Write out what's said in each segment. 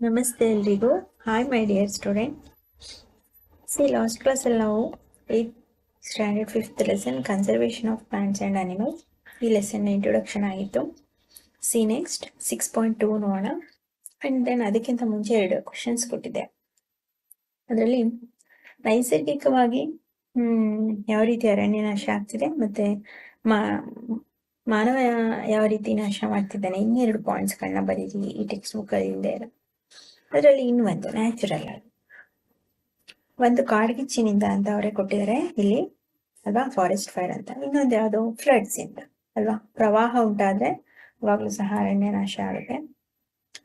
ನಮಸ್ತೆ ಎಲ್ರಿಗೂ. Hi my dear student see last ಕ್ಲಾಸಲ್ಲಿ ನಾವು eighth standard fifth lesson conservation of plants and animals ಈ ಲೆಸನ್ ಇಂಟ್ರೊಡಕ್ಷನ್ ಆಗಿತ್ತು. See next six point two ನೋಡೋಣ. And then ಅದಕ್ಕಿಂತ ಮುಂಚೆ ಎರಡು ಕ್ವಶನ್ಸ್ ಕೊಟ್ಟಿದ್ದೆ. ಅದರಲ್ಲಿ ನೈಸರ್ಗಿಕವಾಗಿ ಯಾವ ರೀತಿ ಅರಣ್ಯ ನಾಶ ಆಗ್ತಿದೆ ಮತ್ತೆ ಮಾ, ಮಾನವ ಯಾವ ರೀತಿ ನಾಶ ಮಾಡ್ತಿದ್ದಾನೆ? ಇನ್ನೆರಡು ಪಾಯಿಂಟ್ಸ್ಗಳನ್ನ ಬರೀರಿ ಈ ಟೆಕ್ಸ್ಟ್ ಬುಕ್ಕಲ್ಲಿ ಇಲ್ಲದೆ ಅದರಲ್ಲಿ ಒಂದು ನ್ಯಾಚುರಲ್ ಆಗಿ. ಒಂದು ಕಾಡ್ಗಿಚ್ಚಿನಿಂದ ಅಂತ ಅವರೇ ಕೊಟ್ಟಿದ್ದಾರೆ ಇಲ್ಲಿ ಅಲ್ವಾ? ಫಾರೆಸ್ಟ್ ಫೈರ್ ಅಂತ. ಇನ್ನೊಂದು ಯಾವುದು? ಫ್ಲಡ್ಸ್ ಇಂದ, ಅಲ್ವಾ? ಪ್ರವಾಹ ಉಂಟಾದ್ರೆ ಅವಾಗಲೂ ಸಹ ಅರಣ್ಯ ನಾಶ ಆಗುತ್ತೆ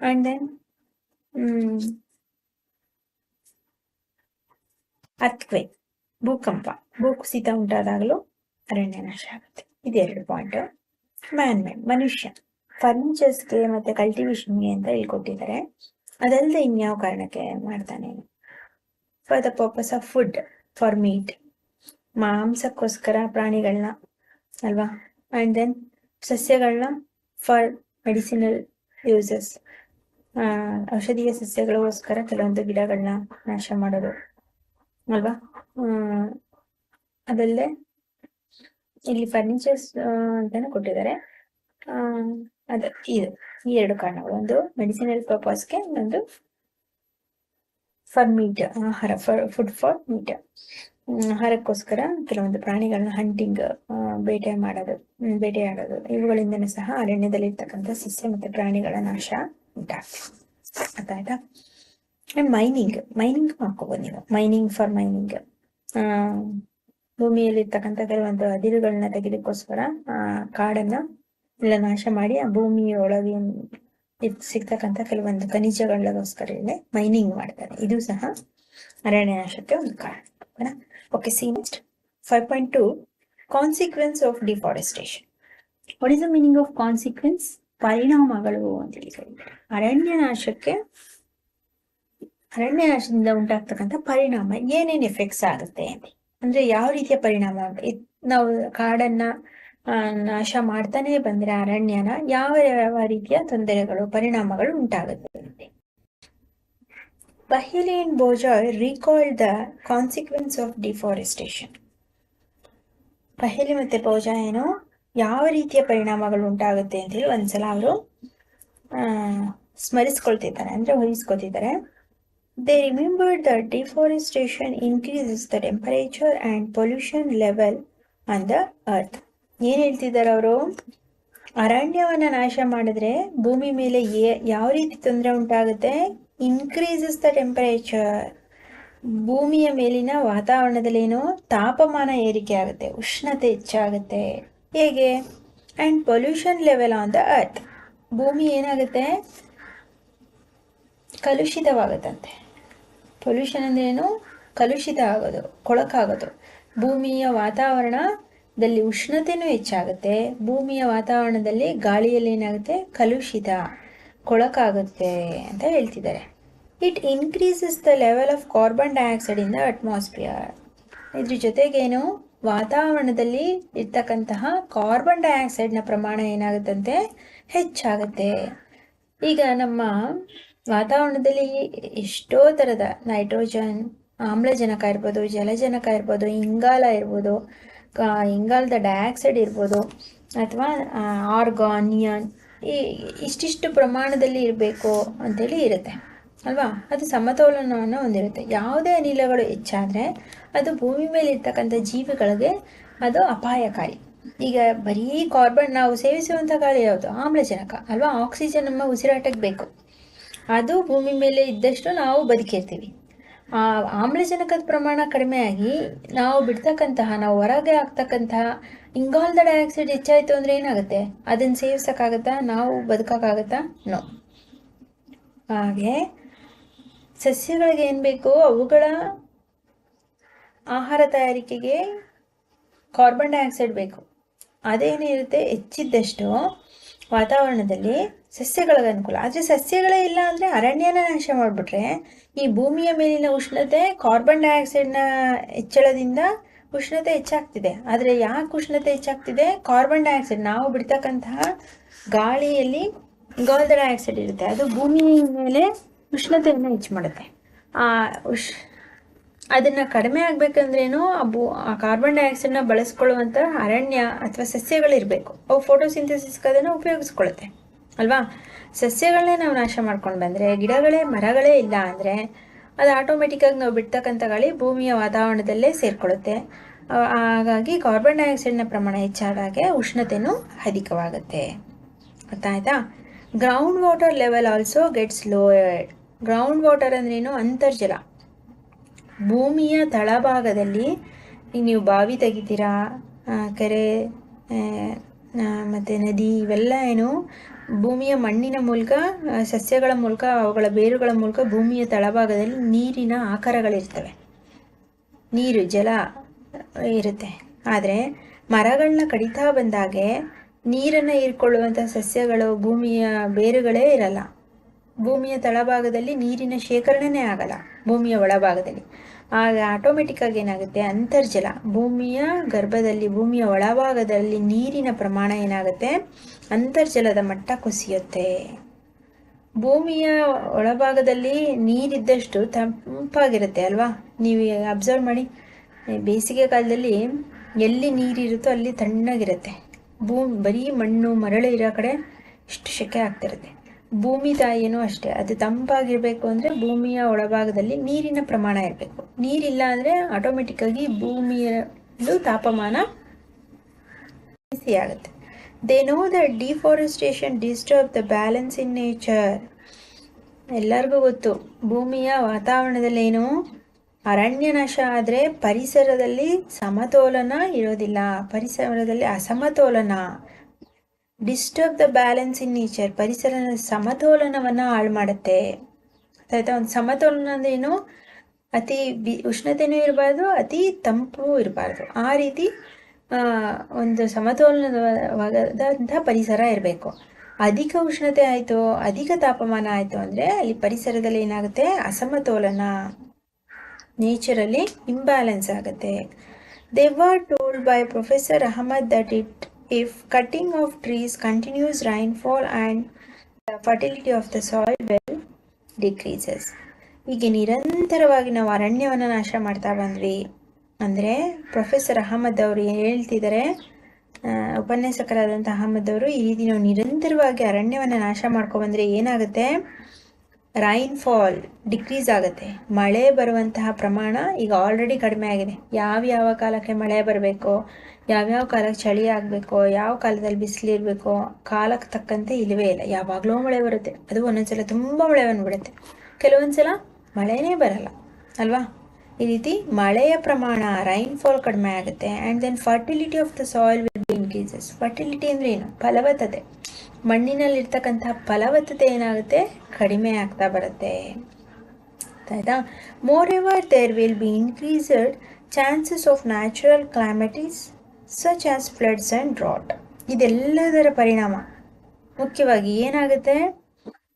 ಅಂಡ್ ದೆನ್ ಅರ್ಥಕ್ವೇಕ್ ಭೂಕಂಪ, ಭೂಕುಸಿತ ಉಂಟಾದಾಗಲೂ ಅರಣ್ಯ ನಾಶ ಆಗುತ್ತೆ. ಇದೆರಡು ಪಾಯಿಂಟ್ ಮ್ಯಾನ್ ಮೇಡ್ ಮನುಷ್ಯ. ಫರ್ನಿಚರ್ಸ್ಗೆ ಮತ್ತೆ ಕಲ್ಟಿವೇಶನ್ಗೆ ಅಂತ ಹೇಳ್ಕೊಟ್ಟಿದ್ದಾರೆ ಕೊಟ್ಟಿದ್ದಾರೆ. ಅದಲ್ಲದೆ ಇನ್ಯಾವ ಕಾರಣಕ್ಕೆ ಮಾಡ್ತಾನೆ for the purpose of food for meat ಮಾಂಸಕ್ಕೋಸ್ಕರ ಪ್ರಾಣಿಗಳನ್ನ, ಅಲ್ವಾ? ಅಂಡ್ ದೆನ್ ಸಸ್ಯಗಳನ್ನ ಫಾರ್ ಮೆಡಿಸಿನಲ್ ಯೂಸಸ್ ಔಷಧೀಯ ಸಸ್ಯಗಳಿಗೋಸ್ಕರ ಕೆಲವೊಂದು ಗಿಡಗಳನ್ನ ನಾಶ ಮಾಡೋದು, ಅಲ್ವಾ? ಅದಲ್ಲದೆ ಇಲ್ಲಿ ಫರ್ನಿಚರ್ಸ್ ಅಂತಾನೆ ಕೊಟ್ಟಿದ್ದಾರೆ. ಅದೇ, ಇದು. ಈ ಎರಡು ಕಾರಣಗಳು ಒಂದು ಮೆಡಿಸಿನಲ್ ಪರ್ಪಸ್ಗೆ ಒಂದು ಫಾರ್ ಮೀಟ್ ಆಹಾರ ಫಾರ್ ಫುಡ್ ಫಾರ್ ಮೀಟ್ ಆಹಾರಕ್ಕೋಸ್ಕರ ಕೆಲವೊಂದು ಪ್ರಾಣಿಗಳನ್ನ ಹಂಟಿಂಗ್ ಬೇಟೆ ಮಾಡೋದು ಬೇಟೆಯಾಡೋದು ಇವುಗಳಿಂದನೂ ಸಹ ಅರಣ್ಯದಲ್ಲಿ ಇರ್ತಕ್ಕಂಥ ಸಸ್ಯ ಮತ್ತೆ ಪ್ರಾಣಿಗಳ ನಾಶ ಉಂಟಾಗ್ತದೆ ಅಂಡ್ ಮೈನಿಂಗ್ ಮೈನಿಂಗ್ ಮಾಡ್ಕೋಬೋದು ನೀವು. ಮೈನಿಂಗ್ ಫಾರ್ ಮೈನಿಂಗ್ ಭೂಮಿಯಲ್ಲಿ ಇರ್ತಕ್ಕಂಥ ಕೆಲವೊಂದು ಅದಿರುಗಳನ್ನ ತೆಗೆದಕ್ಕೋಸ್ಕರ ಆ, ಕಾಡನ್ನ ಎಲ್ಲ ನಾಶ ಮಾಡಿ ಆ ಭೂಮಿಯ ಒಳಗೆ ಸಿಗ್ತಕ್ಕಂಥ ಕೆಲವೊಂದು ಖನಿಜಗಳಿಗೋಸ್ಕರ ಇಲ್ಲಿ ಮೈನಿಂಗ್ ಮಾಡ್ತಾರೆ. ಇದು ಸಹ ಅರಣ್ಯ ನಾಶಕ್ಕೆ ಒಂದು ಕಾರಣ. Okay see next five point two consequence of deforestation what is the meaning of consequence ಪರಿಣಾಮಗಳು ಅಂತ ಹೇಳಿ ಅರಣ್ಯ ನಾಶಕ್ಕೆ ಅರಣ್ಯ ನಾಶದಿಂದ ಉಂಟಾಗ್ತಕ್ಕಂಥ ಪರಿಣಾಮ ಏನೇನ್ ಎಫೆಕ್ಟ್ಸ್ ಆಗುತ್ತೆ ಅಂದ್ರೆ ಯಾವ ರೀತಿಯ ಪರಿಣಾಮ ನಾವು ಕಾಡನ್ನ ನಾಶ ಮಾಡ್ತಾನೆ ಬಂದ್ರೆ ಅರಣ್ಯನ ಯಾವ ಯಾವ ರೀತಿಯ ತೊಂದರೆಗಳು, ಪರಿಣಾಮಗಳು ಉಂಟಾಗುತ್ತೆ Paheli and Boojho recall the consequence of deforestation Paheli ಮತ್ತೆ ಬೋಜಾ ಏನು? ಯಾವ ರೀತಿಯ ಪರಿಣಾಮಗಳು ಉಂಟಾಗುತ್ತೆ ಅಂತ ಹೇಳಿ ಒಂದ್ಸಲ ಅವರು ಸ್ಮರಿಸ್ಕೊಳ್ತಿದ್ದಾರೆ ಅಂದ್ರೆ ಊಹಿಸ್ಕೊತಿದ್ದಾರೆ they remember the deforestation increases the temperature and pollution level on the earth ಏನ್ ಹೇಳ್ತಿದ್ದಾರೆ ಅವರು? ಅರಣ್ಯವನ್ನ ನಾಶ ಮಾಡಿದ್ರೆ ಭೂಮಿ ಮೇಲೆ ಯಾವ ರೀತಿ ತೊಂದರೆ ಉಂಟಾಗುತ್ತೆ? ಇನ್ಕ್ರೀಸಸ್ ದ ಟೆಂಪರೇಚರ್ ಭೂಮಿಯ ಮೇಲಿನ ವಾತಾವರಣದಲ್ಲಿ ಏನು ತಾಪಮಾನ ಏರಿಕೆ ಆಗುತ್ತೆ, ಉಷ್ಣತೆ ಹೆಚ್ಚಾಗುತ್ತೆ. ಹೇಗೆ? And pollution level on the earth ಭೂಮಿ ಏನಾಗುತ್ತೆ? ಕಲುಷಿತವಾಗುತ್ತಂತೆ. ಪೊಲ್ಯೂಷನ್ ಅಂದ್ರೆ ಏನು ಕಲುಷಿತ ಆಗೋದು ಕೊಳಕಾಗೋದು. ಭೂಮಿಯ ವಾತಾವರಣದಲ್ಲಿ ಉಷ್ಣತೆನೂ ಹೆಚ್ಚಾಗುತ್ತೆ, ಭೂಮಿಯ ವಾತಾವರಣದಲ್ಲಿ ಗಾಳಿಯಲ್ಲಿ ಏನಾಗುತ್ತೆ? ಕಲುಷಿತ, ಕೊಳಕಾಗುತ್ತೆ ಅಂತ ಹೇಳ್ತಿದ್ದಾರೆ. It increases the level of carbon dioxide in the atmosphere ಇದ್ರ ಜೊತೆಗೇನು? ವಾತಾವರಣದಲ್ಲಿ ಇರ್ತಕ್ಕಂತಹ ಕಾರ್ಬನ್ ಡೈಆಕ್ಸೈಡ್ನ ಪ್ರಮಾಣ ಏನಾಗುತ್ತಂತೆ? ಹೆಚ್ಚಾಗುತ್ತೆ. ಈಗ ನಮ್ಮ ವಾತಾವರಣದಲ್ಲಿ ಎಷ್ಟೋ ಥರದ ನೈಟ್ರೋಜನ್ ಆಮ್ಲಜನಕ ಇರ್ಬೋದು, ಜಲಜನಕ ಇರ್ಬೋದು, ಇಂಗಾಲ ಇರ್ಬೋದು ಇಂಗಾಲದ ಡೈಆಕ್ಸೈಡ್ ಇರ್ಬೋದು ಅಥವಾ ಆರ್ಗಾನಿಯನ್ ಈ, ಇಷ್ಟಿಷ್ಟು ಪ್ರಮಾಣದಲ್ಲಿ ಇರಬೇಕು ಅಂತೇಳಿ ಇರುತ್ತೆ, ಅಲ್ವಾ? ಅದು ಸಮತೋಲನವನ್ನು ಹೊಂದಿರುತ್ತೆ. ಯಾವುದೇ ಅನಿಲಗಳು ಹೆಚ್ಚಾದರೆ ಅದು ಭೂಮಿ ಮೇಲೆ ಇರ್ತಕ್ಕಂಥ ಜೀವಿಗಳಿಗೆ ಅದು ಅಪಾಯಕಾರಿ. ಈಗ ಬರೀ ಕಾರ್ಬನ್ ನಾವು ಸೇವಿಸುವಂಥ ಗಾಳಿ ಯಾವುದು? ಆಮ್ಲಜನಕ, ಅಲ್ವಾ? ಆಕ್ಸಿಜನ್ ನಮ್ಮ ಉಸಿರಾಟಕ್ಕೆ ಬೇಕು. ಅದು ಭೂಮಿ ಮೇಲೆ ಇದ್ದಷ್ಟು ನಾವು ಬದುಕಿರ್ತೀವಿ. ಆಮ್ಲಜನಕದ ಪ್ರಮಾಣ ಕಡಿಮೆಯಾಗಿ ನಾವು ಬಿಡ್ತಕ್ಕಂತಹ, ನಾವು ಹೊರಗೆ ಆಗ್ತಕ್ಕಂತಹ ಇಂಗಾಲದ ಡೈಆಕ್ಸೈಡ್ ಹೆಚ್ಚಾಯಿತು ಅಂದರೆ ಏನಾಗುತ್ತೆ? ಅದನ್ನು ಸೇವಿಸೋಕ್ಕಾಗತ್ತಾ? ನಾವು ಬದುಕೋಕ್ಕಾಗತ್ತಾ? ನೋ ಹಾಗೆ, ಸಸ್ಯಗಳಿಗೆ ಏನು ಬೇಕು? ಅವುಗಳ ಆಹಾರ ತಯಾರಿಕೆಗೆ ಕಾರ್ಬನ್ ಡೈಆಕ್ಸೈಡ್ ಬೇಕು. ಅದೇನಿರುತ್ತೆ? ಹೆಚ್ಚಿದ್ದಷ್ಟು ವಾತಾವರಣದಲ್ಲಿ ಸಸ್ಯಗಳಿಗೆ ಅನುಕೂಲ. ಆದರೆ ಸಸ್ಯಗಳೇ ಇಲ್ಲ ಅಂದರೆ ಅರಣ್ಯನ ನಾಶ ಮಾಡಿಬಿಟ್ರೆ ಈ ಭೂಮಿಯ ಮೇಲಿನ ಉಷ್ಣತೆ ಕಾರ್ಬನ್ ಡೈಆಕ್ಸೈಡ್ನ ಹೆಚ್ಚಳದಿಂದ ಉಷ್ಣತೆ ಹೆಚ್ಚಾಗ್ತಿದೆ. ಆದರೆ ಯಾಕೆ ಉಷ್ಣತೆ ಹೆಚ್ಚಾಗ್ತಿದೆ? ಕಾರ್ಬನ್ ಡೈಆಕ್ಸೈಡ್ ನಾವು ಬಿಡ್ತಕ್ಕಂತಹ ಗಾಳಿಯಲ್ಲಿ ಇಂಗಾಲದ ಡೈಆಕ್ಸೈಡ್ ಇರುತ್ತೆ. ಅದು ಭೂಮಿ ಮೇಲೆ ಉಷ್ಣತೆಯನ್ನು ಹೆಚ್ಚು ಮಾಡುತ್ತೆ. ಆ ಉಷ್, ಅದನ್ನು ಕಡಿಮೆ ಆಗಬೇಕಂದ್ರೇನು ಭೂ, ಆ ಕಾರ್ಬನ್ ಡೈಆಕ್ಸೈಡ್ನ ಬಳಸ್ಕೊಳ್ಳುವಂಥ ಅರಣ್ಯ ಅಥವಾ ಸಸ್ಯಗಳಿರಬೇಕು. ಅವು ಫೋಟೋಸಿಂಥಸಿಸ್ಗೆ ಅದನ್ನು ಉಪಯೋಗಿಸ್ಕೊಳ್ಳುತ್ತೆ ಅಲ್ವಾ? ಸಸ್ಯಗಳನ್ನೇ ನಾವು ನಾಶ ಮಾಡ್ಕೊಂಡು ಬಂದರೆ, ಗಿಡಗಳೇ, ಮರಗಳೇ ಇಲ್ಲ ಅಂದರೆ ಅದು ಆಟೋಮೆಟಿಕ್ಕಾಗಿ ನಾವು ಬಿಡ್ತಕ್ಕಂಥ ಗಾಳಿ ಭೂಮಿಯ ವಾತಾವರಣದಲ್ಲೇ ಸೇರಿಕೊಳ್ಳುತ್ತೆ. ಹಾಗಾಗಿ ಕಾರ್ಬನ್ ಡೈಆಕ್ಸೈಡ್ನ ಪ್ರಮಾಣ ಹೆಚ್ಚಾದಾಗೆ ಉಷ್ಣತೆಯೂ ಅಧಿಕವಾಗುತ್ತೆ. ಗೊತ್ತಾಯ್ತಾ? Ground water level also gets lowered ground water ಅಂದ್ರೇನು? ಅಂತರ್ಜಲ. ಭೂಮಿಯ ತಳಭಾಗದಲ್ಲಿ ಈಗ ನೀವು ಬಾವಿ ತೆಗಿತೀರಾ ಕೆರೆ ಮತ್ತು ನದಿ ಇವೆಲ್ಲ ಏನು ಭೂಮಿಯ ಮಣ್ಣಿನ ಮೂಲಕ ಸಸ್ಯಗಳ ಮೂಲಕ, ಅವುಗಳ ಬೇರುಗಳ ಮೂಲಕ ಭೂಮಿಯ ತಳಭಾಗದಲ್ಲಿ ನೀರಿನ ಆಕಾರಗಳಿರ್ತವೆ. ನೀರು, ಜಲ ಇರುತ್ತೆ. ಆದರೆ ಮರಗಳನ್ನ ಕಡಿತಾ ಬಂದಾಗೆ ನೀರನ್ನು ಹೀರ್ಕೊಳ್ಳುವಂಥ ಸಸ್ಯಗಳು ಭೂಮಿಯ ಬೇರುಗಳೇ ಇರಲ್ಲ. ಭೂಮಿಯ ತಳಭಾಗದಲ್ಲಿ ನೀರಿನ ಶೇಖರಣೆನೇ ಆಗಲ್ಲ. ಭೂಮಿಯ ಒಳಭಾಗದಲ್ಲಿ. ಆಗ ಆಟೋಮೆಟಿಕ್ಕಾಗಿ ಏನಾಗುತ್ತೆ? ಅಂತರ್ಜಲ. ಭೂಮಿಯ ಗರ್ಭದಲ್ಲಿ, ಭೂಮಿಯ ಒಳಭಾಗದಲ್ಲಿ ನೀರಿನ ಪ್ರಮಾಣ ಏನಾಗುತ್ತೆ? ಅಂತರ್ಜಲದ ಮಟ್ಟ ಕುಸಿಯುತ್ತೆ. ಭೂಮಿಯ ಒಳಭಾಗದಲ್ಲಿ ನೀರಿದ್ದಷ್ಟು ತಂಪಾಗಿರುತ್ತೆ ಅಲ್ವಾ? ನೀವು ಅಬ್ಸರ್ವ್ ಮಾಡಿ. ಬೇಸಿಗೆ ಕಾಲದಲ್ಲಿ ಎಲ್ಲಿ ನೀರಿರುತ್ತೋ ಅಲ್ಲಿ ತಣ್ಣಗಿರುತ್ತೆ. ಭೂಮಿ ಬರೀ ಮಣ್ಣು, ಮರಳು ಇರೋ ಕಡೆ ಇಷ್ಟು ಶೆಕೆ ಆಗ್ತಿರುತ್ತೆ. ಭೂಮಿ ತಾಯಿಯೂ ಅಷ್ಟೇ. ಅದು ತಂಪಾಗಿರ್ಬೇಕು ಅಂದರೆ ಭೂಮಿಯ ಒಳಭಾಗದಲ್ಲಿ ನೀರಿನ ಪ್ರಮಾಣ ಇರಬೇಕು. ನೀರಿಲ್ಲ ಅಂದರೆ ಆಟೋಮೆಟಿಕ್ಕಾಗಿ ಭೂಮಿಯಲ್ಲೂ ತಾಪಮಾನ ಆಗುತ್ತೆ they know the deforestation disturb the balance in nature ಎಲ್ಲರಿಗೂ ಗೊತ್ತು, ಭೂಮಿಯ ವಾತಾವರಣದಲ್ಲೇನು ಅರಣ್ಯ ನಾಶ ಆದರೆ ಪರಿಸರದಲ್ಲಿ ಸಮತೋಲನ ಇರೋದಿಲ್ಲ. ಪರಿಸರದಲ್ಲಿ ಅಸಮತೋಲನ. Disturb the balance in nature ಪರಿಸರ ಸಮತೋಲನವನ್ನು ಹಾಳು ಮಾಡುತ್ತೆ. ಆಯ್ತಾ, ಒಂದು ಸಮತೋಲನ ಅಂದ್ರೇನು ಅತಿ ಬಿ ಉಷ್ಣತೆನೂ ಇರಬಾರ್ದು, ಅತಿ ತಂಪು ಇರಬಾರ್ದು. ಆ ರೀತಿ ಒಂದು ಸಮತೋಲನವಾದಂಥ ಪರಿಸರ ಇರಬೇಕು. ಅಧಿಕ ಉಷ್ಣತೆ ಆಯಿತು, ಅಧಿಕ ತಾಪಮಾನ ಆಯಿತು ಅಂದರೆ ಅಲ್ಲಿ ಪರಿಸರದಲ್ಲಿ ಏನಾಗುತ್ತೆ? ಅಸಮತೋಲನ. ನೇಚರಲ್ಲಿ ಇಂಬ್ಯಾಲೆನ್ಸ್ ಆಗುತ್ತೆ. They were told by professor Ahmad that it if of trees continues rainfall and the fertility of the soil will decreases. ಹೀಗೆ ನಿರಂತರವಾಗಿ ನಾವು ಅರಣ್ಯವನ್ನು ನಾಶ ಮಾಡ್ತಾ ಬಂದ್ವಿ ಅಂದರೆ ಪ್ರೊಫೆಸರ್ ಅಹಮದ್ ಅವರು ಹೇಳ್ತಿದ್ದಾರೆ ಉಪನ್ಯಾಸಕರಾದಂಥ ಅಹಮದ್ ಅವರು ಈ ರೀತಿ ನಾವು ನಿರಂತರವಾಗಿ ಅರಣ್ಯವನ್ನು ನಾಶ ಮಾಡ್ಕೊಬಂದ್ರೆ ಏನಾಗುತ್ತೆ? ರೈನ್ ಫಾಲ್ ಡಿಕ್ರೀಸ್ ಆಗುತ್ತೆ. ಮಳೆ ಬರುವಂತಹ ಪ್ರಮಾಣ ಈಗ ಆಲ್ರೆಡಿ ಕಡಿಮೆ ಆಗಿದೆ. ಯಾವ ಯಾವ ಕಾಲಕ್ಕೆ ಮಳೆ ಬರಬೇಕು ಯಾವ್ಯಾವ ಕಾಲಕ್ಕೆ ಚಳಿ ಆಗಬೇಕು, ಯಾವ ಕಾಲದಲ್ಲಿ ಬಿಸಿಲಿರಬೇಕು ಕಾಲಕ್ಕೆ ತಕ್ಕಂತೆ ಇಲ್ಲವೇ ಇಲ್ಲ. ಯಾವಾಗಲೂ ಮಳೆ ಬರುತ್ತೆ. ಅದು ಒಂದೊಂದ್ಸಲ ತುಂಬ ಮಳೆ ಬಂದ್ಬಿಡುತ್ತೆ ಕೆಲವೊಂದ್ಸಲ ಮಳೆನೇ ಬರಲ್ಲ. ಅಲ್ವಾ? ಈ ರೀತಿ ಮಳೆಯ ಪ್ರಮಾಣ ರೈನ್ಫಾಲ್ ಕಡಿಮೆ ಆಗುತ್ತೆ. And then fertility of the soil will be increases fertility ಅಂದರೆ ಏನು? ಫಲವತ್ತತೆ. ಮಣ್ಣಿನಲ್ಲಿರ್ತಕ್ಕಂಥ ಫಲವತ್ತತೆ ಏನಾಗುತ್ತೆ? ಕಡಿಮೆ ಆಗ್ತಾ ಬರುತ್ತೆ. ಆಯ್ತಾ? More ever there will be increased chances of natural calamities such as floods and drought ಇದೆಲ್ಲದರ ಪರಿಣಾಮ ಮುಖ್ಯವಾಗಿ ಏನಾಗುತ್ತೆ?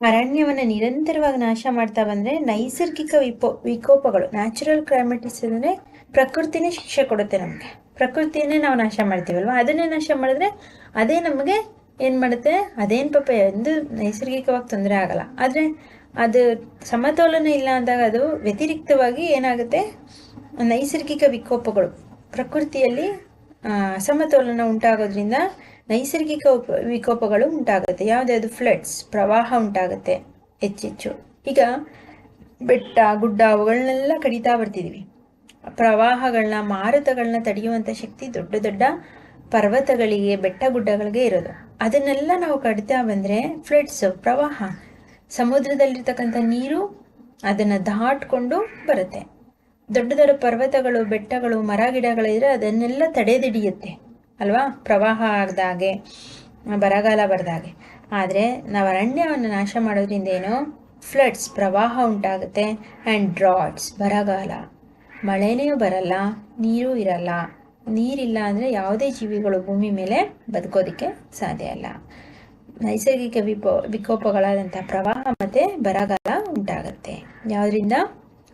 ಅರಣ್ಯವನ್ನು ನಿರಂತರವಾಗಿ ನಾಶ ಮಾಡ್ತಾ ಬಂದರೆ ನೈಸರ್ಗಿಕ ವಿಪೋ, ವಿಕೋಪಗಳು ನ್ಯಾಚುರಲ್ ಕ್ಲೈಮೆಟಿಸ್ ಅಂದರೆ ಪ್ರಕೃತಿನೇ ಶಿಕ್ಷೆ ಕೊಡುತ್ತೆ ನಮಗೆ. ಪ್ರಕೃತಿಯನ್ನೇ ನಾವು ನಾಶ ಮಾಡ್ತೀವಲ್ವ? ಅದನ್ನೇ ನಾಶ ಮಾಡಿದ್ರೆ ಅದೇ ನಮಗೆ ಏನು ಮಾಡುತ್ತೆ? ಅದೇನು ಪಾಪ ಎಂದು ನೈಸರ್ಗಿಕವಾಗಿ ತೊಂದರೆ ಆಗಲ್ಲ. ಆದರೆ ಅದು ಸಮತೋಲನ ಇಲ್ಲ ಅಂದಾಗ ಅದು ವ್ಯತಿರಿಕ್ತವಾಗಿ ಏನಾಗುತ್ತೆ? ನೈಸರ್ಗಿಕ ವಿಕೋಪಗಳು. ಪ್ರಕೃತಿಯಲ್ಲಿ ಆ, ಅಸಮತೋಲನ ಉಂಟಾಗೋದ್ರಿಂದ ನೈಸರ್ಗಿಕ ಉಪ ವಿಕೋಪಗಳು ಉಂಟಾಗುತ್ತೆ. ಯಾವುದ್ಯಾವುದು ಫ್ಲಡ್ಸ್ ಪ್ರವಾಹ ಉಂಟಾಗುತ್ತೆ ಹೆಚ್ಚೆಚ್ಚು ಈಗ ಬೆಟ್ಟ ಗುಡ್ಡ ಅವುಗಳನ್ನೆಲ್ಲ ಕಡಿತಾ ಬರ್ತಿದ್ವಿ. ಪ್ರವಾಹಗಳನ್ನ ಮಾರುತಗಳನ್ನ ತಡೆಯುವಂಥ ಶಕ್ತಿ ದೊಡ್ಡ ದೊಡ್ಡ ಪರ್ವತಗಳಿಗೆ ಬೆಟ್ಟ ಗುಡ್ಡಗಳಿಗೆ ಇರೋದು. ಅದನ್ನೆಲ್ಲ ನಾವು ಕಡಿತಾ ಬಂದರೆ ಫ್ಲಡ್ಸ್ ಪ್ರವಾಹ, ಸಮುದ್ರದಲ್ಲಿರ್ತಕ್ಕಂಥ ನೀರು ಅದನ್ನು ದಾಟ್ಕೊಂಡು ಬರುತ್ತೆ. ದೊಡ್ಡ ದೊಡ್ಡ ಪರ್ವತಗಳು, ಬೆಟ್ಟಗಳು, ಮರ ಗಿಡಗಳಿದ್ರೆ ಅದನ್ನೆಲ್ಲ ತಡೆದಿಡಿಯುತ್ತೆ. ಅಲ್ವಾ? ಪ್ರವಾಹ ಆಗದಾಗೆ ಬರಗಾಲ ಬರದಾಗೆ ಆದರೆ ನಾವು ಅರಣ್ಯವನ್ನು ನಾಶ ಮಾಡೋದ್ರಿಂದ ಏನು? ಫ್ಲಡ್ಸ್ ಪ್ರವಾಹ ಉಂಟಾಗುತ್ತೆ. ಆ್ಯಂಡ್ ಡ್ರಾಟ್ಸ್ ಬರಗಾಲ. ಮಳೆನೇ ಬರಲ್ಲ, ನೀರು ಇರಲ್ಲ. ನೀರಿಲ್ಲ ಅಂದರೆ ಯಾವುದೇ ಜೀವಿಗಳು ಭೂಮಿ ಮೇಲೆ ಬದುಕೋದಕ್ಕೆ ಸಾಧ್ಯ ಇಲ್ಲ. ನೈಸರ್ಗಿಕ ವಿಪೋ, ವಿಕೋಪಗಳಾದಂಥ ಪ್ರವಾಹ ಮತ್ತು ಬರಗಾಲ ಉಂಟಾಗುತ್ತೆ. ಯಾವುದರಿಂದ?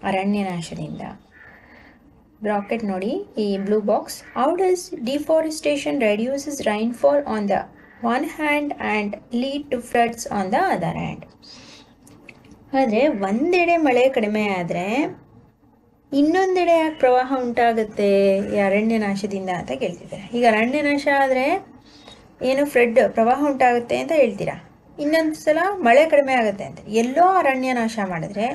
ಅರಣ್ಯ ನಾಶದಿಂದ ಬ್ರಾಕೆಟ್ ನೋಡಿ, ಈ blue box how does deforestation reduces rainfall on the one hand and lead to floods on the other hand ಆದರೆ ಒಂದೆಡೆ ಮಳೆ ಕಡಿಮೆ ಆದರೆ ಇನ್ನೊಂದೆಡೆ ಯಾಕೆ ಪ್ರವಾಹ ಉಂಟಾಗುತ್ತೆ, ಈ ಅರಣ್ಯ ನಾಶದಿಂದ ಅಂತ ಕೇಳ್ತಿದ್ದಾರೆ. ಈಗ ಅರಣ್ಯ ನಾಶ ಆದರೆ ಏನು ಫ್ರೆಡ್ ಪ್ರವಾಹ ಉಂಟಾಗುತ್ತೆ ಅಂತ ಹೇಳ್ತೀರಾ? ಇನ್ನೊಂದು ಸಲ ಮಳೆ ಕಡಿಮೆ ಆಗುತ್ತೆ ಅಂತ. ಎಲ್ಲೋ ಅರಣ್ಯ ನಾಶ ಮಾಡಿದ್ರೆ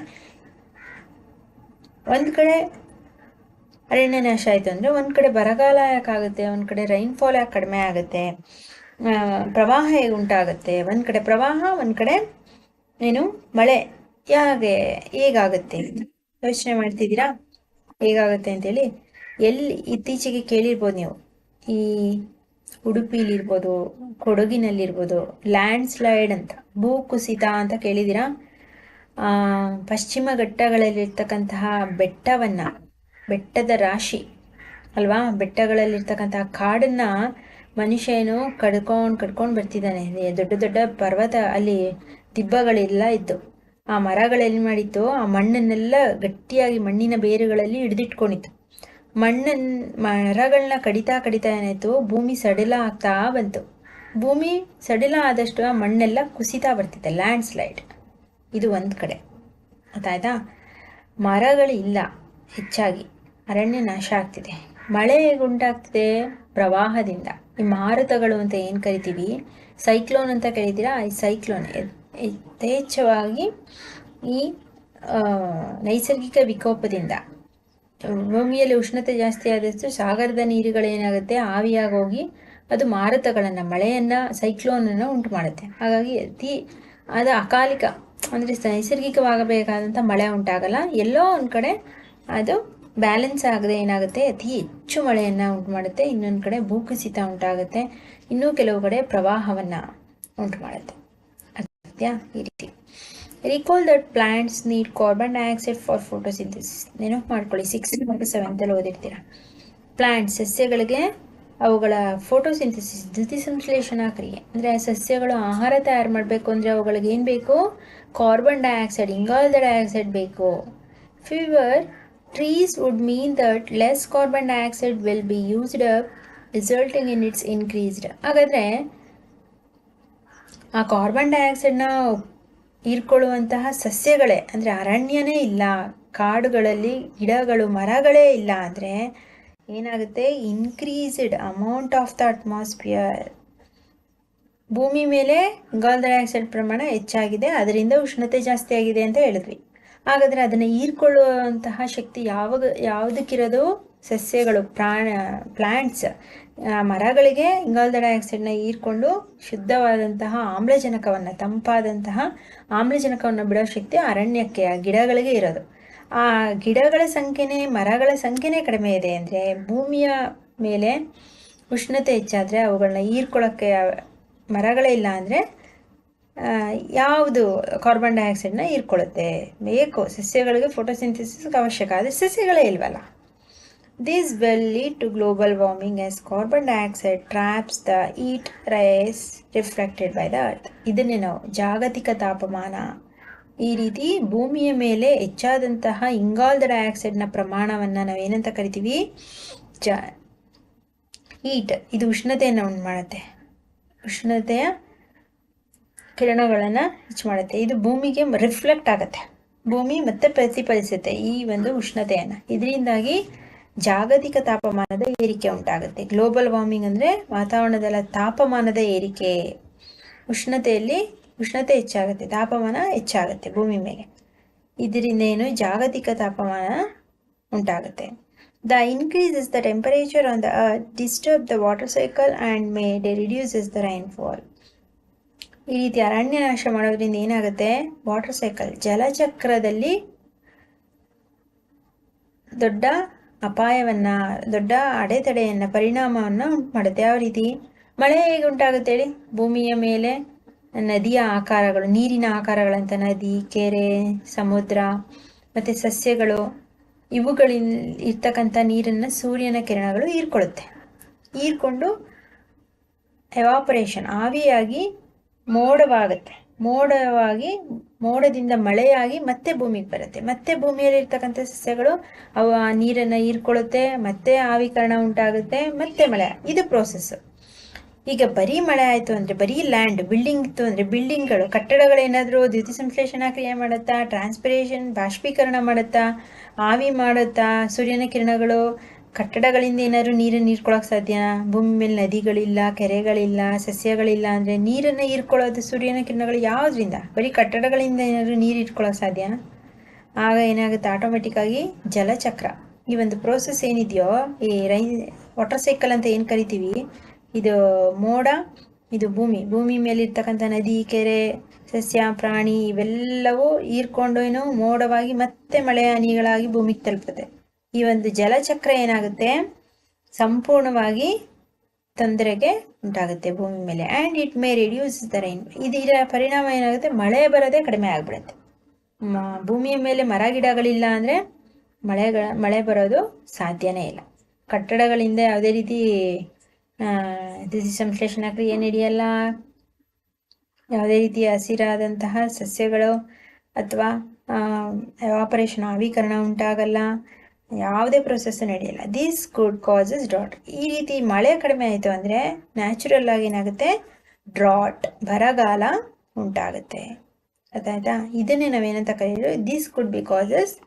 ಒಂದು ಕಡೆ ಅರಣ್ಯ ನಾಶ ಆಯಿತು ಅಂದರೆ ಒಂದು ಕಡೆ ಬರಗಾಲ ಯಾಕಾಗುತ್ತೆ, ಒಂದು ಕಡೆ ರೈನ್ಫಾಲ್ ಯಾಕೆ ಕಡಿಮೆ ಆಗುತ್ತೆ ಪ್ರವಾಹ ಹೇಗೆ ಉಂಟಾಗುತ್ತೆ, ಒಂದು ಕಡೆ ಪ್ರವಾಹ, ಒಂದು ಕಡೆ ಏನು ಮಳೆ, ಹೇಗೆ ಹೇಗಾಗುತ್ತೆ ಯೋಚನೆ ಮಾಡ್ತಿದ್ದೀರಾ? ಹೇಗಾಗುತ್ತೆ ಅಂತೇಳಿ. ಎಲ್ಲಿ ಇತ್ತೀಚೆಗೆ ಕೇಳಿರ್ಬೋದು ನೀವು. ಈ ಉಡುಪಿಲಿರ್ಬೋದು ಕೊಡಗಿನಲ್ಲಿರ್ಬೋದು ಲ್ಯಾಂಡ್ ಸ್ಲೈಡ್ ಅಂತ ಭೂ ಕುಸಿತ ಅಂತ ಕೇಳಿದ್ದೀರಾ? ಆ, ಪಶ್ಚಿಮ ಘಟ್ಟಗಳಲ್ಲಿರ್ತಕ್ಕಂತಹ ಬೆಟ್ಟವನ್ನು ಬೆಟ್ಟದ ರಾಶಿ ಅಲ್ವಾ? ಬೆಟ್ಟಗಳಲ್ಲಿರ್ತಕ್ಕಂತಹ ಕಾಡನ್ನ ಮನುಷ್ಯ ಏನು ಕಡ್ಕೊಂಡು ಕಡ್ಕೊಂಡು ಬರ್ತಿದ್ದಾನೆ. ದೊಡ್ಡ ದೊಡ್ಡ ಪರ್ವತ ಅಲ್ಲಿ ದಿಬ್ಬಗಳೆಲ್ಲ ಇತ್ತು ಆ ಮರಗಳೆಲ್ಲಿ ಮಾಡಿತ್ತು ಆ ಮಣ್ಣನ್ನೆಲ್ಲ ಗಟ್ಟಿಯಾಗಿ ಮಣ್ಣಿನ ಬೇರುಗಳಲ್ಲಿ ಹಿಡಿದಿಟ್ಕೊಂಡಿತ್ತು. ಮಣ್ಣನ್ ಮರಗಳನ್ನ ಕಡಿತಾ ಕಡಿತಾ ಏನಾಯ್ತು? ಭೂಮಿ ಸಡಿಲ ಆಗ್ತಾ ಬಂತು. ಭೂಮಿ ಸಡಿಲ ಆದಷ್ಟು ಆ ಮಣ್ಣೆಲ್ಲ ಕುಸಿತಾ ಬರ್ತಿದೆ ಲ್ಯಾಂಡ್ ಸ್ಲೈಡ್ ಇದು ಒಂದು ಕಡೆ. ಗೊತ್ತಾಯ್ತಾ ಮರಗಳಿಲ್ಲ ಹೆಚ್ಚಾಗಿ. ಅರಣ್ಯ ನಾಶ ಆಗ್ತಿದೆ. ಮಳೆ ಉಂಟಾಗ್ತಿದೆ ಪ್ರವಾಹದಿಂದ. ಈ ಮಾರುತಗಳು ಅಂತ ಏನು ಕರಿತೀವಿ? ಸೈಕ್ಲೋನ್ ಅಂತ ಕರಿತೀರಾ? ಈ ಸೈಕ್ಲೋನ್. ಯಥೇಚ್ಛವಾಗಿ ಈ ನೈಸರ್ಗಿಕ ವಿಕೋಪದಿಂದ, ಭೂಮಿಯಲ್ಲಿ ಉಷ್ಣತೆ ಜಾಸ್ತಿ ಆದಷ್ಟು ಸಾಗರದ ನೀರುಗಳೇನಾಗುತ್ತೆ ಆವಿಯಾಗಿ ಹೋಗಿ ಅದು ಮಾರುತಗಳನ್ನು, ಮಳೆಯನ್ನು ಸೈಕ್ಲೋನನ್ನು ಉಂಟು ಮಾಡುತ್ತೆ ಹಾಗಾಗಿ ಅತಿ ಅದು ಅಕಾಲಿಕ, ಅಂದರೆ ನೈಸರ್ಗಿಕವಾಗಬೇಕಾದಂಥ ಮಳೆ ಉಂಟಾಗಲ್ಲ, ಎಲ್ಲೋ ಒಂದು ಕಡೆ ಅದು ಬ್ಯಾಲೆನ್ಸ್ ಆಗದೆ ಏನಾಗುತ್ತೆ, ಅತಿ ಹೆಚ್ಚು ಮಳೆಯನ್ನು ಉಂಟು ಮಾಡುತ್ತೆ ಇನ್ನೊಂದು ಕಡೆ ಭೂಕುಸಿತ ಉಂಟಾಗುತ್ತೆ, ಇನ್ನೂ ಕೆಲವು ಕಡೆ ಪ್ರವಾಹವನ್ನು ಉಂಟು ಮಾಡುತ್ತೆ ಅಗತ್ಯ ಈ ರೀತಿ recall that plants need carbon dioxide for photosynthesis ನೆನಪು ಮಾಡ್ಕೊಳ್ಳಿ ಸಿಕ್ಸ್ ಮತ್ತು ಸೆವೆಂತಲ್ಲಿ ಓದಿರ್ತೀರಾ? ಪ್ಲಾಂಟ್ಸ್ ಸಸ್ಯಗಳಿಗೆ ಅವುಗಳ ಫೋಟೋಸಿಂಥಸಿಸ್ ದ್ಯುತಿಸಂಶ್ಲೇಷಣಾ ಕ್ರಿಯೆ. ಅಂದರೆ ಸಸ್ಯಗಳು ಆಹಾರ ತಯಾರು ಮಾಡಬೇಕು ಅಂದರೆ ಅವುಗಳಿಗೆ ಏನು ಬೇಕು? ಕಾರ್ಬನ್ ಡೈಆಕ್ಸೈಡ್ ಇಂಗಾಲದ ಡೈಆಕ್ಸೈಡ್ ಬೇಕು. Fewer trees would mean that less carbon dioxide will be used up resulting in its increased ಹಾಗಾದರೆ ಆ ಕಾರ್ಬನ್ ಡೈಆಕ್ಸೈಡ್ನ ಹೀರ್ಕೊಳ್ಳುವಂತಹ ಸಸ್ಯಗಳೇ, ಅಂದರೆ ಅರಣ್ಯನೇ ಇಲ್ಲ, ಕಾಡುಗಳಲ್ಲಿ ಗಿಡಗಳು, ಮರಗಳೇ ಇಲ್ಲ ಅಂದರೆ ಏನಾಗುತ್ತೆ? Increased amount of the atmosphere ಭೂಮಿ ಮೇಲೆ ಗಾಲ್ ಡೈಆಕ್ಸೈಡ್ ಪ್ರಮಾಣ ಹೆಚ್ಚಾಗಿದೆ, ಅದರಿಂದ ಉಷ್ಣತೆ ಜಾಸ್ತಿ ಆಗಿದೆ ಅಂತ ಹೇಳಿದ್ವಿ. ಹಾಗಾದರೆ ಅದನ್ನು ಹೀರ್ಕೊಳ್ಳುವಂತಹ ಶಕ್ತಿ ಯಾವಾಗ, ಯಾವುದಕ್ಕಿರೋದು? ಸಸ್ಯಗಳು, ಪ್ರಾಣ ಪ್ಲ್ಯಾಂಟ್ಸ್ ಮರಗಳಿಗೆ ಇಂಗಾಲದ ಡೈಆಕ್ಸೈಡ್ನ ಹೀರ್ಕೊಂಡು ಶುದ್ಧವಾದಂತಹ ಆಮ್ಲಜನಕವನ್ನು, ತಂಪಾದಂತಹ ಆಮ್ಲಜನಕವನ್ನು ಬಿಡೋ ಶಕ್ತಿ ಅರಣ್ಯಕ್ಕೆ, ಆ ಗಿಡಗಳಿಗೆ ಇರೋದು. ಆ ಗಿಡಗಳ ಸಂಖ್ಯೆನೇ, ಮರಗಳ ಸಂಖ್ಯೆನೇ ಕಡಿಮೆ ಇದೆ ಅಂದರೆ ಭೂಮಿಯ ಮೇಲೆ ಉಷ್ಣತೆ ಹೆಚ್ಚಾದರೆ ಅವುಗಳನ್ನ ಹೀರ್ಕೊಳ್ಳೋಕ್ಕೆ ಮರಗಳೇ ಇಲ್ಲ ಅಂದರೆ ಯಾವುದು ಕಾರ್ಬನ್ ಡೈಆಕ್ಸೈಡ್ನ ಹೀರ್ಕೊಳ್ಳುತ್ತೆ? ಬೇಕು. ಸಸ್ಯಗಳಿಗೆ ಫೋಟೋಸಿಂಥಸಿಸ್ ಅವಶ್ಯಕ. ಆದರೆ ಸಸ್ಯಗಳೇ ಇಲ್ವಲ್ಲ? This will lead to global warming as carbon dioxide traps the heat rays reflected by the earth ಇದನ್ನೇ ನಾವು ಜಾಗತಿಕ ತಾಪಮಾನ. ಈ ರೀತಿ ಭೂಮಿಯ ಮೇಲೆ ಹೆಚ್ಚಾದಂತಹ ಇಂಗಾಲದ ಡೈಆಕ್ಸೈಡ್ನ ಪ್ರಮಾಣವನ್ನು ನಾವು ಏನಂತ ಕರಿತೀವಿ? ಜ ಹೀಟ್ ಇದು ಉಷ್ಣತೆಯನ್ನು ಉಂಟು ಮಾಡುತ್ತೆ. ಉಷ್ಣತೆಯ ಕಿರಣಗಳನ್ನು ಹೆಚ್ಚು ಮಾಡುತ್ತೆ. ಇದು ಭೂಮಿಗೆ ರಿಫ್ಲೆಕ್ಟ್ ಆಗುತ್ತೆ. ಭೂಮಿ ಮತ್ತೆ ಪ್ರತಿಫಲಿಸುತ್ತೆ ಈ ಒಂದು ಉಷ್ಣತೆಯನ್ನು. ಇದರಿಂದಾಗಿ ಜಾಗತಿಕ ತಾಪಮಾನದ ಏರಿಕೆ ಉಂಟಾಗುತ್ತೆ. ಗ್ಲೋಬಲ್ ವಾರ್ಮಿಂಗ್ ಅಂದರೆ ವಾತಾವರಣದಲ್ಲ ತಾಪಮಾನದ ಏರಿಕೆ. ಉಷ್ಣತೆಯಲ್ಲಿ ಉಷ್ಣತೆ ಹೆಚ್ಚಾಗುತ್ತೆ, ತಾಪಮಾನ ಹೆಚ್ಚಾಗುತ್ತೆ ಭೂಮಿ ಮೇಲೆ. ಇದರಿಂದ ಏನು? ಜಾಗತಿಕ ತಾಪಮಾನ ಉಂಟಾಗುತ್ತೆ. The increases the temperature on the earth disturb the water cycle and may the reduces the rainfall ಈ ರೀತಿ ಅರಣ್ಯ ನಾಶ ಮಾಡೋದ್ರಿಂದ ಏನಾಗುತ್ತೆ? ವಾಟರ್ ಸೈಕಲ್ ಜಲಚಕ್ರದಲ್ಲಿ ದೊಡ್ಡ ಅಪಾಯವನ್ನು, ದೊಡ್ಡ ಅಡೆತಡೆಯನ್ನು, ಪರಿಣಾಮವನ್ನು ಉಂಟು ಮಾಡುತ್ತೆ ಯಾವ ರೀತಿ? ಮಳೆ ಹೇಗೆ ಉಂಟಾಗುತ್ತೆ ಹೇಳಿ? ಭೂಮಿಯ ಮೇಲೆ ನದಿಯ ಆಕಾರಗಳು, ನೀರಿನ ಆಕಾರಗಳಂತ ನದಿ, ಕೆರೆ, ಸಮುದ್ರ, ಮತ್ತು ಸಸ್ಯಗಳು ಇವುಗಳಿಂದ ಇರ್ತಕ್ಕಂಥ ನೀರನ್ನು ಸೂರ್ಯನ ಕಿರಣಗಳು ಹೀರ್ಕೊಳ್ಳುತ್ತೆ. ಹೀರ್ಕೊಂಡು ಎವಾಪರೇಷನ್ ಆವಿಯಾಗಿ ಮೋಡವಾಗುತ್ತೆ. ಮೋಡವಾಗಿ, ಮೋಡದಿಂದ ಮಳೆಯಾಗಿ ಮತ್ತೆ ಭೂಮಿಗೆ ಬರುತ್ತೆ. ಮತ್ತೆ ಭೂಮಿಯಲ್ಲಿ ಇರ್ತಕ್ಕಂಥ ಸಸ್ಯಗಳು, ಅವು ಆ ನೀರನ್ನು ಹೀರ್ಕೊಳ್ಳುತ್ತೆ, ಮತ್ತೆ ಆವಿಕರಣ ಉಂಟಾಗುತ್ತೆ, ಮತ್ತೆ ಮಳೆ. ಇದು ಪ್ರೋಸೆಸ್ ಈಗ ಬರೀ ಮಳೆ ಆಯಿತು ಅಂದರೆ, ಬರೀ ಲ್ಯಾಂಡ್ ಬಿಲ್ಡಿಂಗ್ ಇತ್ತು ಅಂದರೆ ಬಿಲ್ಡಿಂಗ್ಗಳು ಕಟ್ಟಡಗಳೇನಾದರೂ ದ್ಯುತಿ ಸಂಶ್ಲೇಷಣಾ ಕ್ರಿಯೆ ಮಾಡುತ್ತಾ ಟ್ರಾನ್ಸ್ಪಿರೇಷನ್ ಬಾಷ್ಪೀಕರಣ ಮಾಡುತ್ತಾ, ಆವಿ ಮಾಡುತ್ತಾ, ಸೂರ್ಯನ ಕಿರಣಗಳು ಕಟ್ಟಡಗಳಿಂದ ಏನಾದರೂ ನೀರನ್ನು ಹೀರ್ಕೊಳ್ಳೋಕೆ ಸಾಧ್ಯನಾ ಭೂಮಿ ಮೇಲೆ ನದಿಗಳಿಲ್ಲ, ಕೆರೆಗಳಿಲ್ಲ, ಸಸ್ಯಗಳಿಲ್ಲ ಅಂದರೆ ನೀರನ್ನು ಹೀರ್ಕೊಳ್ಳೋದು ಸೂರ್ಯನ ಕಿರಣಗಳು ಯಾವುದರಿಂದ? ಬರೀ ಕಟ್ಟಡಗಳಿಂದ ಏನಾದರೂ ನೀರು ಇಟ್ಕೊಳಕ್ ಸಾಧ್ಯನಾ ಆಗ ಏನಾಗುತ್ತೆ? ಆಟೋಮೆಟಿಕ್ಕಾಗಿ ಜಲಚಕ್ರ. ಈ ಒಂದು ಪ್ರೋಸೆಸ್ ಏನಿದೆಯೋ, ಈ ರೈ ವಾಟರ್ ಸೈಕಲ್ ಅಂತ ಏನು ಕರಿತೀವಿ? ಇದು ಮೋಡ, ಇದು ಭೂಮಿ. ಭೂಮಿ ಮೇಲೆ ಇರ್ತಕ್ಕಂಥ ನದಿ, ಕೆರೆ, ಸಸ್ಯ, ಪ್ರಾಣಿ ಇವೆಲ್ಲವೂ ಹೀರ್ಕೊಂಡು ಮೋಡವಾಗಿ ಮತ್ತೆ ಮಳೆ ಹನಿಗಳಾಗಿ ಭೂಮಿಗೆ ತಲುಪುತ್ತೆ. ಈ ಒಂದು ಜಲಚಕ್ರ ಏನಾಗುತ್ತೆ? ಸಂಪೂರ್ಣವಾಗಿ ತೊಂದರೆಗೆ ಉಂಟಾಗುತ್ತೆ ಭೂಮಿ ಮೇಲೆ. And it may reduce the rain ಇದರ ಪರಿಣಾಮ ಏನಾಗುತ್ತೆ? ಮಳೆ ಬರೋದೇ ಕಡಿಮೆ ಆಗಿಬಿಡುತ್ತೆ. ಭೂಮಿಯ ಮೇಲೆ ಮರ ಗಿಡಗಳಿಲ್ಲ ಅಂದರೆ ಮಳೆಗಳ ಮಳೆ ಬರೋದು ಸಾಧ್ಯನೇ ಇಲ್ಲ. ಕಟ್ಟಡಗಳಿಂದ ಯಾವುದೇ ರೀತಿ ಸಂಶ್ಲೇಷಣಾ ಕ್ರಿಯೆ ನಡೆಯಲ್ಲ. ಯಾವುದೇ ರೀತಿಯ ಹಸಿರಾದಂತಹ ಸಸ್ಯಗಳು ಅಥವಾ ಆಪರೇಷನ್ ಆವೀಕರಣ ಉಂಟಾಗಲ್ಲ. ಯಾವುದೇ ಪ್ರೊಸೆಸ್ ನಡೆಯಲ್ಲ. ದೀಸ್ ಗುಡ್ ಕಾಸಸ್ ಡ್ರಾಟ್ ಈ ರೀತಿ ಮಳೆ ಕಡಿಮೆ ಆಯಿತು ಅಂದರೆ ನ್ಯಾಚುರಲ್ ಆಗಿ ಏನಾಗುತ್ತೆ? ಡ್ರಾಟ್ ಬರಗಾಲ ಉಂಟಾಗುತ್ತೆ. ಅದಾಯ್ತಾ? ಇದನ್ನೇ ನಾವೇನಂತ ಕರೆಯೋದು ದಿಸ್ ಗುಡ್ ಬಿ ಕಾಸಸ್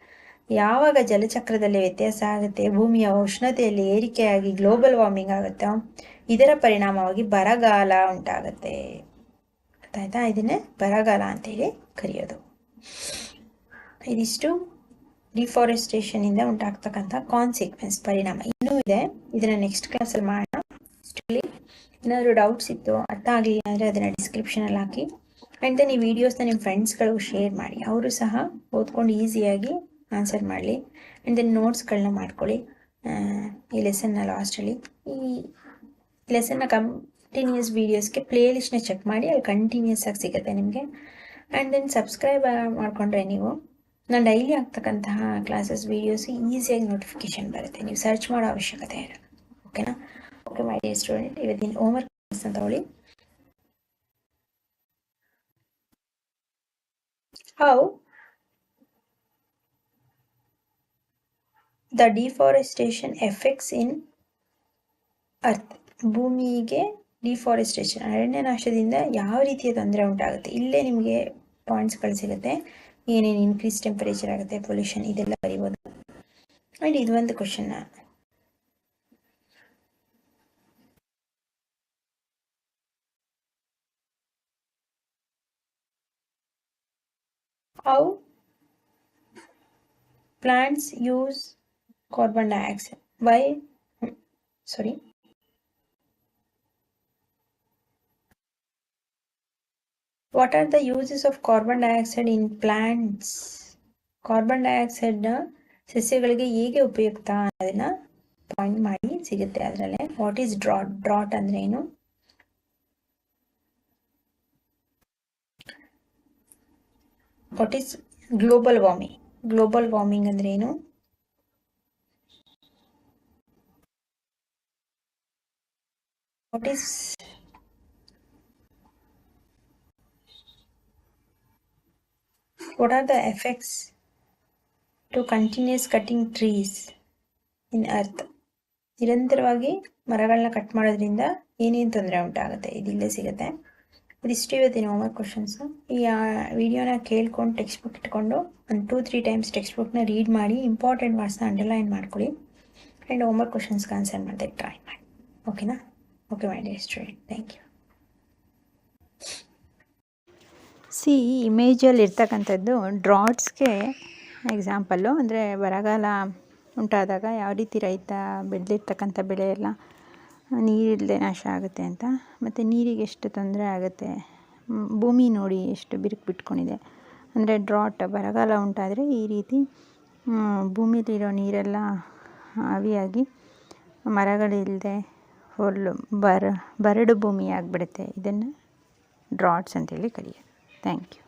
ಯಾವಾಗ ಜಲಚಕ್ರದಲ್ಲಿ ವ್ಯತ್ಯಾಸ ಆಗುತ್ತೆ, ಭೂಮಿಯ ಉಷ್ಣತೆಯಲ್ಲಿ ಏರಿಕೆಯಾಗಿ ಗ್ಲೋಬಲ್ ವಾರ್ಮಿಂಗ್ ಆಗುತ್ತೋ, ಇದರ ಪರಿಣಾಮವಾಗಿ ಬರಗಾಲ ಉಂಟಾಗುತ್ತೆ. ಗೊತ್ತಾಯ್ತಾ ಇದನ್ನೇ ಬರಗಾಲ ಅಂತೇಳಿ ಕರೆಯೋದು. ಇದಿಷ್ಟು. ಡಿಫಾರೆಸ್ಟೇಷನಿಂದ ಉಂಟಾಗ್ತಕ್ಕಂಥ ಕಾನ್ಸಿಕ್ವೆನ್ಸ್ ಪರಿಣಾಮ. ಇನ್ನೂ ಇದೆ. ಇದನ್ನ ನೆಕ್ಸ್ಟ್ ಕ್ಲಾಸಲ್ಲಿ ಮಾಡೋಣ. ಏನಾದರೂ ಡೌಟ್ಸ್ ಇತ್ತು, ಅರ್ಥ ಆಗಲಿಲ್ಲ ಅಂದರೆ ಅದನ್ನು ಡಿಸ್ಕ್ರಿಪ್ಷನಲ್ಲಿ ಹಾಕಿ. ಆ್ಯಂಡ್ ದೆನ್ ಈ ವಿಡಿಯೋಸ್ನ ನಿಮ್ಮ ಫ್ರೆಂಡ್ಸ್ಗಳಿಗೂ ಶೇರ್ ಮಾಡಿ. ಅವರು ಸಹ ಓದ್ಕೊಂಡು ಈಸಿಯಾಗಿ ಆನ್ಸರ್ ಮಾಡಲಿ. ಆ್ಯಂಡ್ ದೆನ್ ನೋಟ್ಸ್ಗಳನ್ನ ಮಾಡ್ಕೊಳ್ಳಿ. ಈ ಲೆಸನ್ನ ಲಾಸ್ಟಲ್ಲಿ ಈ ಲೆಸನ್ನ ಕಂಟಿನ್ಯೂಸ್ ವೀಡಿಯೋಸ್ಗೆ ಪ್ಲೇ ಲಿಸ್ಟ್ನ ಚೆಕ್ ಮಾಡಿ, ಅಲ್ಲಿ ಕಂಟಿನ್ಯೂಸ್ ಆಗಿ ಸಿಗುತ್ತೆ ನಿಮಗೆ. ಆ್ಯಂಡ್ ದೆನ್ ಸಬ್ಸ್ಕ್ರೈಬ್ ಮಾಡಿಕೊಂಡ್ರೆ ನೀವು. ನಾನು ಡೈಲಿ ಆಗ್ತಕ್ಕಂತಹ ಕ್ಲಾಸಸ್ ವೀಡಿಯೋಸ್ ಈಸಿಯಾಗಿ ನೋಟಿಫಿಕೇಶನ್ ಬರುತ್ತೆ. ನೀವು ಸರ್ಚ್ ಮಾಡೋ ಅವಶ್ಯಕತೆ ಇಲ್ಲ. ಓಕೆನಾ ಓಕೆ ಮೈ ಡಿಯರ್ ಸ್ಟೂಡೆಂಟ್ ಇವತ್ತಿನ ಹೋಮ್ವರ್ಕ್ ತಗೊಳ್ಳಿ how the deforestation effects in earth ಭೂಮಿಗೆ ಡಿಫಾರೆಸ್ಟೇಷನ್ ಅರಣ್ಯನಾಶದಿಂದ ಯಾವ ರೀತಿಯ ತೊಂದರೆ ಉಂಟಾಗುತ್ತೆ? ಇಲ್ಲೇ ನಿಮಗೆ ಪಾಯಿಂಟ್ಸ್ಗಳು ಸಿಗುತ್ತೆ. ಏನೇನು ಇನ್ಕ್ರೀಸ್ ಟೆಂಪರೇಚರ್ ಆಗುತ್ತೆ ಪೊಲ್ಯೂಷನ್ ಇದೆಲ್ಲ ಬರಿಬೋದು ಆ್ಯಂಡ್ ಇದು ಒಂದು question how plants use carbon dioxide? Why? Sorry. What are the uses of carbon dioxide in plants? Carbon ಡೈಆಕ್ಸೈಡ್ನ ಸಸ್ಯಗಳಿಗೆ ಹೇಗೆ ಉಪಯುಕ್ತ ಅನ್ನೋದನ್ನ ಪಾಯಿಂಟ್ ಮಾಡಿ ಸಿಗುತ್ತೆ ಅದರಲ್ಲೇ. ವಾಟ್ ಈಸ್ ಡ್ರಾಟ್ ಡ್ರಾಟ್ ಅಂದ್ರೆ ಏನು? What is global warming global warming ಅಂದ್ರೆ ಏನು? What is what are the effects to continues cutting trees in earth? ನಿರಂತರವಾಗಿ ಮರಗಳನ್ನ ಕಟ್ ಮಾಡೋದ್ರಿಂದ ಏನೇನು ತೊಂದರೆ ಉಂಟಾಗುತ್ತೆ? ಇದಿಲ್ಲೇ ಸಿಗುತ್ತೆ. ಇದಿಷ್ಟು ಇವತ್ತಿನ ಹೋಮ್ವರ್ಕ್ ಕ್ವಶನ್ಸು ಈ ವಿಡಿಯೋನ ಕೇಳ್ಕೊಂಡು ಟೆಕ್ಸ್ಟ್ ಬುಕ್ ಇಟ್ಕೊಂಡು ಒಂದು ಟೂ ತ್ರೀ ಟೈಮ್ಸ್ ಟೆಕ್ಸ್ಟ್ ಬುಕ್ನ ರೀಡ್ ಮಾಡಿ ಇಂಪಾರ್ಟೆಂಟ್ ವರ್ಡ್ಸ್ನ ಅಂಡರ್ಲೈನ್ ಮಾಡ್ಕೊಳ್ಳಿ. ಆ್ಯಂಡ್ ಹೋಮ್ವರ್ಕ್ ಕ್ವಶನ್ಸ್ಗೆ ಆನ್ಸರ್ ಮಾಡಿದೆ ಟ್ರೈ ಮಾಡಿ. ಓಕೆನಾ okay my dear student thank you see ಇಮೇಜಲ್ಲಿ ಇರ್ತಕ್ಕಂಥದ್ದು ಡ್ರಾಟ್ಸ್ಗೆ ಎಕ್ಸಾಂಪಲ್ಲು, ಅಂದರೆ ಬರಗಾಲ ಉಂಟಾದಾಗ ಯಾವ ರೀತಿ ರೈತ ಬೆಳೆದಿರ್ತಕ್ಕಂಥ ಬೆಳೆ ಎಲ್ಲ ನೀರಿಲ್ಲದೆ ನಾಶ ಆಗುತ್ತೆ ಅಂತ, ಮತ್ತು ನೀರಿಗೆ ಎಷ್ಟು ತೊಂದರೆ ಆಗುತ್ತೆ ಭೂಮಿ ನೋಡಿ ಎಷ್ಟು ಬಿರುಕು ಬಿಟ್ಕೊಂಡಿದೆ. ಅಂದರೆ ಡ್ರಾಟ್ ಬರಗಾಲ ಉಂಟಾದರೆ ಈ ರೀತಿ ಭೂಮಿಲಿರೋ ನೀರೆಲ್ಲ ಆವಿಯಾಗಿ ಮರಗಳಿಲ್ಲದೆ ಫುಲ್ಲು ಬರ, ಬರಡು ಭೂಮಿ ಆಗಿಬಿಡುತ್ತೆ. ಇದನ್ನು ಡ್ರಾಟ್ಸ್ ಅಂತೇಳಿ ಕರೆಯೋದು. Thank you